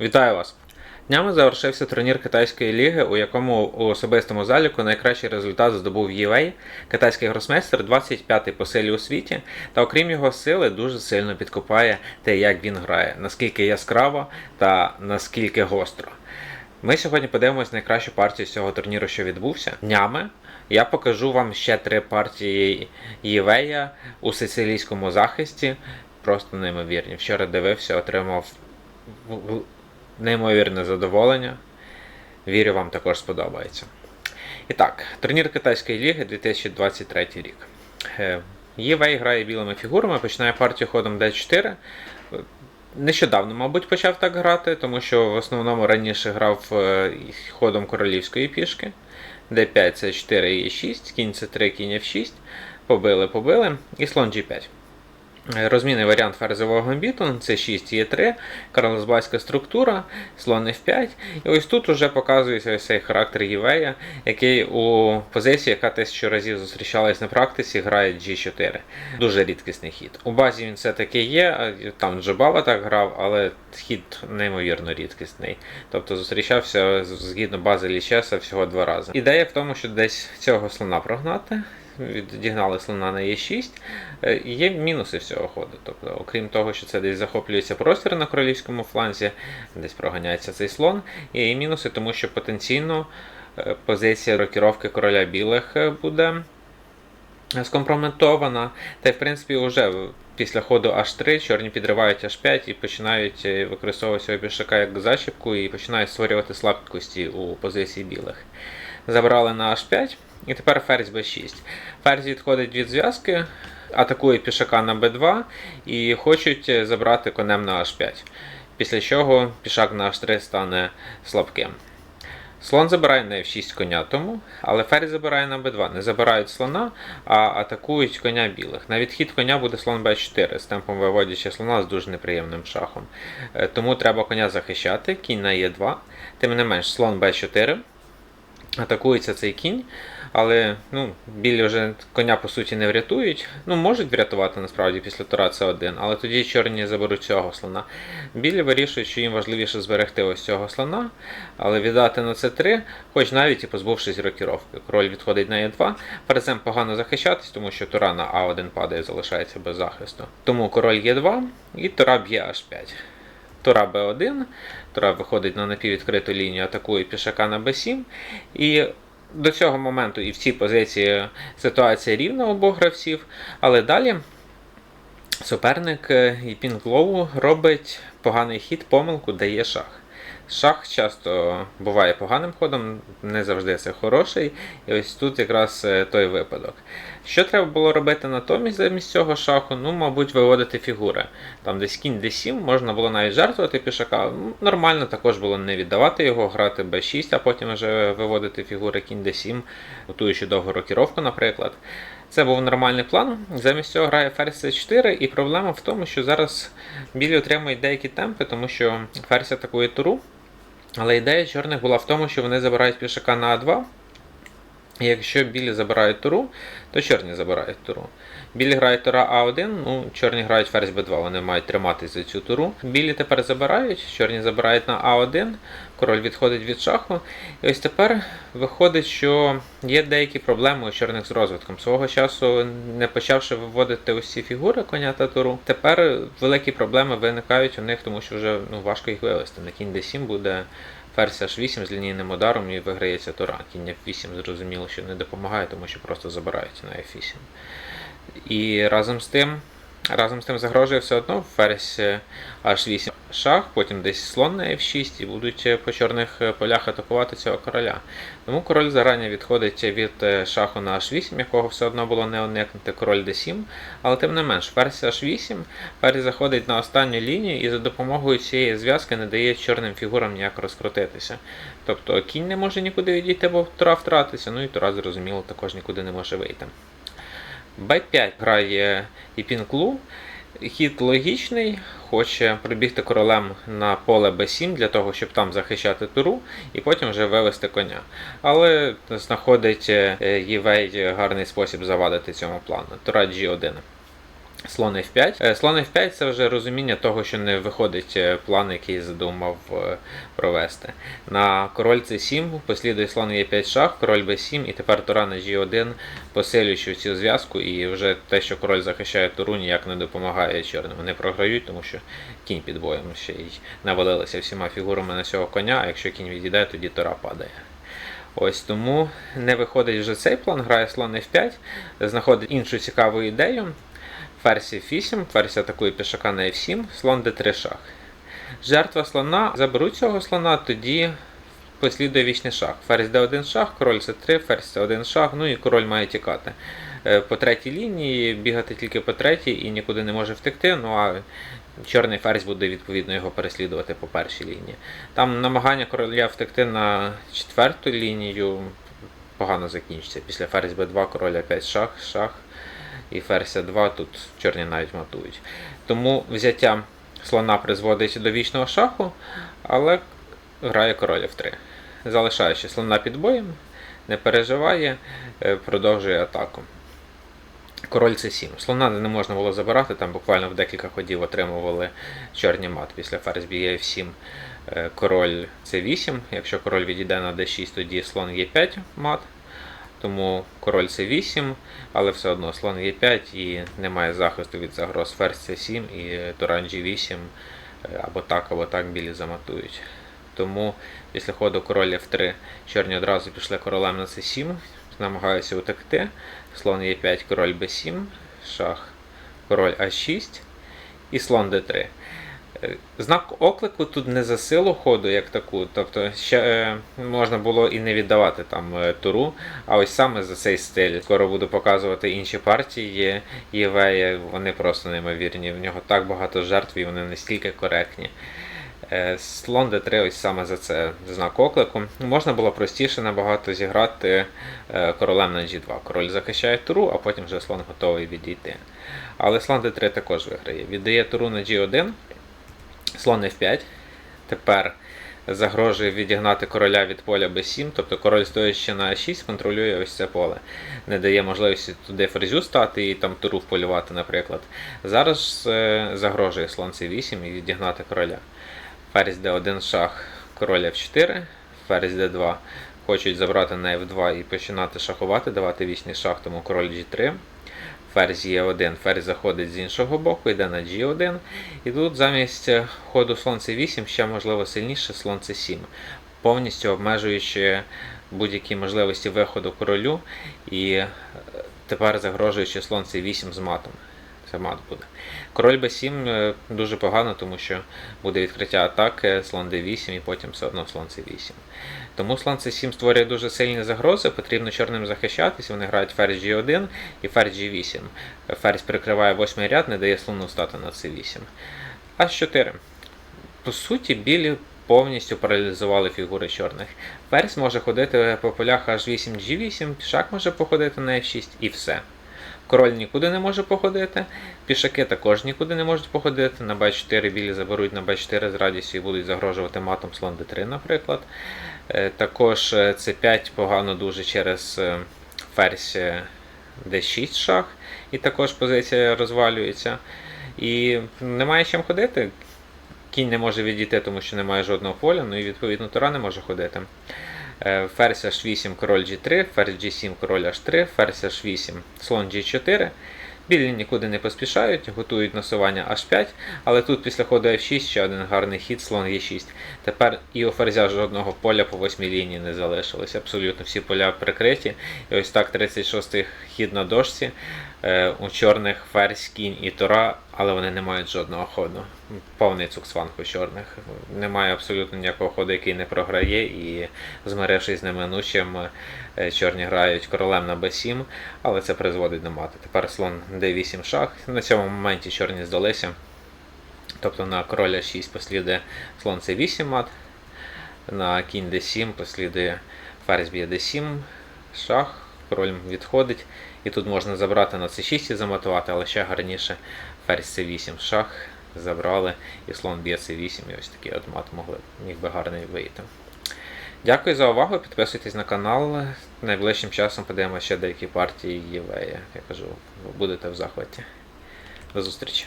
Вітаю вас! Днями завершився турнір китайської ліги, у якому у особистому заліку найкращий результат здобув Євей, китайський гросмейстер 25-й по силі у світі, та окрім його сили, дуже сильно підкопає те, як він грає, наскільки яскраво та наскільки гостро. Ми сьогодні подивимось найкращу партію цього турніру, що відбувся. Днями я покажу вам ще три партії Євея у сицилійському захисті. Просто неймовірні. Вчора дивився, отримав неймовірне задоволення. Вірю, вам також сподобається. І так, турнір Китайської ліги 2023 рік. Е, Євей грає білими фігурами, починає партію ходом D4. Нещодавно, мабуть, почав так грати, тому що в основному раніше грав е, ходом королівської пішки. D5 це 4 і 6, кінь це 3, кінь F6. Побили, побили, і слон G5. Розмінний варіант ферзового гамбіту це 6 є 3 карлсбайська структура, слон F5. І ось тут вже показується ось цей характер Євея, який у позиції, яка тисячу разів зустрічалась на практиці, грає G4. Дуже рідкісний хід. У базі він все-таки є, там Джобава так грав, але хід неймовірно рідкісний. Тобто зустрічався згідно бази Лічеса всього два рази. Ідея в тому, що десь цього слона прогнати. Відігнали слона на Е6. Е, Є мінуси всього ходу. Тобто, окрім того, що це десь захоплюється простір на королівському фланзі, десь проганяється цей слон. І мінуси, тому що потенційно е, позиція рокіровки короля білих е, буде скомпрометована. Та й в принципі вже після ходу H3 чорні підривають H5 і починають використовувати цього пішака як зачіпку і починають створювати слабкості у позиції білих. Забрали на H5, і тепер ферзь B6. Ферзь відходить від зв'язки, атакує пішака на B2 і хочуть е, забрати конем на H5. Після чого пішак на H3 стане слабким. Слон забирає на F6 коня тому, але ферзь забирає на b2. Не забирають слона, а атакують коня білих. На відхід коня буде слон b4 з темпом виводячи слона з дуже неприємним шахом. Е, Тому треба коня захищати, кінь на e2. Тим не менш, слон b4. Атакується цей кінь, але ну, білі вже коня по суті не врятують. Ну, можуть врятувати насправді після тура С1, але тоді чорні заберуть цього слона. Білі вирішують, що їм важливіше зберегти ось цього слона, але віддати на С3, хоч навіть і позбувшись рокіровки. Король відходить на Е2. Ферзем погано захищатись, тому що тура на А1 падає, залишається без захисту. Тому король Е2 і тура б'є H5. Тура Б1, Тура виходить на напіввідкриту лінію, атакує пішака на Б7. І до цього моменту і в цій позиції ситуація рівна обох гравців. Але далі суперник і Пінглоу робить поганий хід, помилку, дає шах. Шах часто буває поганим ходом, не завжди це хороший. І ось тут якраз е, той випадок. Що треба було робити натомість замість цього шаху? Ну, мабуть, виводити фігури. Там десь кінь d7, можна було навіть жертвувати пішака. Ну, Нормально також було не віддавати його, грати b6, а потім вже виводити фігури кінь d7, готуючи довгу рокіровку, наприклад. Це був нормальний план. Замість цього грає ферзь c4, і проблема в тому, що зараз білі отримують деякі темпи, тому що ферзь атакує туру. Але ідея чорних була в тому, що вони забирають пішака на А2. І якщо білі забирають туру, то чорні забирають туру. Білі грають тура А1, ну чорні грають ферзь Б2, вони мають триматись за цю туру. Білі тепер забирають, чорні забирають на А1, король відходить від шаху. І ось тепер виходить, що є деякі проблеми у чорних з розвитком. Свого часу, не почавши виводити ці фігури коня та туру, тепер великі проблеми виникають у них, тому що вже ну, важко їх вивести. На кінь D7 буде ферзь H8 з лінійним ударом і виграється тура. Кінь F8 зрозуміло, що не допомагає, тому що просто забирають на F8. І разом з тим, разом з тим загрожує все одно ферзь е, H8 шах, потім десь слон на F6 і будуть е, по чорних е, полях атакувати цього короля. Тому король зарані відходить від е, шаху на H8, якого все одно було не уникнути король D7. Але тим не менш, ферзь H8, ферзь заходить на останню лінію і за допомогою цієї зв'язки не дає чорним фігурам ніяк розкрутитися. Тобто кінь не може нікуди відійти, бо тура втратиться, ну і тура, зрозуміло, також нікуди не може вийти. Б5 грає Іпінклу. Хід логічний, хоче прибігти королем на поле Б7 для того, щоб там захищати туру, і потім вже вивести коня. Але знаходить е, Євей гарний спосіб завадити цьому плану. Тура G1. Слон F5. Е, Слон F5 це вже розуміння того, що не виходить е, план, який задумав е, провести. На король C7 послідує слон E5 шах, король B7 і тепер тура на G1, посилюючи цю зв'язку, і вже те, що король захищає туру, ніяк не допомагає чорним. Вони програють, тому що кінь під боєм ще й навалилися всіма фігурами на цього коня, а якщо кінь відійде, тоді тура падає. Ось тому не виходить вже цей план, грає слон F5, знаходить іншу цікаву ідею. Ферзь F8, ферзь атакує пішака на F7, слон D3 шах. Жертва слона заберуть цього слона, тоді послідує вічний шах. Ферзь D1 шах, король C3, ферзь C1 шах, ну і король має тікати. Е, По третій лінії бігати тільки по третій і нікуди не може втекти. Ну а чорний ферзь буде відповідно його переслідувати по першій лінії. Там намагання короля втекти на четверту лінію погано закінчиться. Після ферзь b2, король 5 шах, шах і ферзь 2 тут чорні навіть матують. Тому взяття слона призводить до вічного шаху, але грає король f3. Залишаючи слона під боєм, не переживає, е, продовжує атаку. Король c7. Слона не можна було забирати, там буквально в декілька ходів отримували чорні мат. Після ферзь б'є f7, е, король c8. Якщо король відійде на d6, тоді слон e5 мат. Тому король c8, але все одно слон e5 і немає захисту від загроз ферзь c7 і туран g8 е, або так, або так білі заматують. Тому після ходу король f3 чорні одразу пішли королем на c7, намагаються утекти. Слон e5, король b7, шах, король а6 і слон d3. Е, Знак оклику тут не за силу ходу, як таку. Тобто ще е, можна було і не віддавати там е, туру. А ось саме за цей стиль. Скоро буду показувати інші партії Євея, вони просто неймовірні. В нього так багато жертв і вони настільки коректні. Е, Слон D3 ось саме за це знак оклику. Можна було простіше набагато зіграти королем на G2. Король захищає туру, а потім вже слон готовий відійти. Але слон D3 також виграє. Віддає туру на G1, слон F5. Тепер загрожує відігнати короля від поля B7, тобто король стоячи на А6, контролює ось це поле. Не дає можливості туди ферзю стати і там туру вполювати, наприклад. Зараз е, загрожує слон C8 і відігнати короля. Ферзь d1 шах, король f4, ферзь d2 хочуть забрати на f2 і починати шахувати, давати вічний шах, тому король g3. Ферзь е 1 ферзь заходить з іншого боку, йде на g1. І тут замість ходу слон c8 ще можливо сильніше слон c7, повністю обмежуючи будь-які можливості виходу королю і е, тепер загрожуючи слон c8 з матом. Це мат буде. Король b7 е, дуже погано, тому що буде відкриття атаки, слон d8 і потім все одно слон c8. Тому слон c7 створює дуже сильні загрози, потрібно чорним захищатися. Вони грають ферзь g1 і ферзь g8. Ферзь прикриває восьмий ряд, не дає слону стати на c8. H4. По суті, білі повністю паралізували фігури чорних. Ферзь може ходити по полях h8, g8, пішак може походити на f6 і все. Король нікуди не може походити, пішаки також нікуди не можуть походити. На b4 білі заберуть на b4 з радістю і будуть загрожувати матом слон d3, наприклад. Е, Також е, c5 погано дуже через е, ферзь е, d6 шах, і також позиція розвалюється. І немає чим ходити. Кінь не може відійти, тому що немає жодного поля, ну і відповідно тура не може ходити. Е, Ферзь H8, король G3, ферзь G7, король H3, ферзь H8, слон G4. Білі нікуди не поспішають, готують насування H5, але тут після ходу F6 ще один гарний хід, слон Е6. Тепер і у ферзя жодного поля по восьмій лінії не залишилось. Абсолютно всі поля прикриті. І ось так 36-й хід на дошці. Е, У чорних ферзь, кінь і тура, але вони не мають жодного ходу. Повний цуксванг у чорних. Немає абсолютно ніякого ходу, який не програє, і змирившись з неминучим, е, чорні грають королем на b7, але це призводить до мати. Тепер слон d8 шах. На цьому моменті чорні здалися. Тобто на короля 6 послідує слон c8 мат, на кінь d7 послідує ферзь б'є d7, шах, король відходить. І тут можна забрати на c6 і заматувати, але ще гарніше ферзь c8 шах забрали, і слон б'є c8, і ось такий от мат могли, міг би гарний вийти. Дякую за увагу, підписуйтесь на канал. Найближчим часом подивимося ще деякі партії Євея. Я кажу, ви будете в захваті. До зустрічі.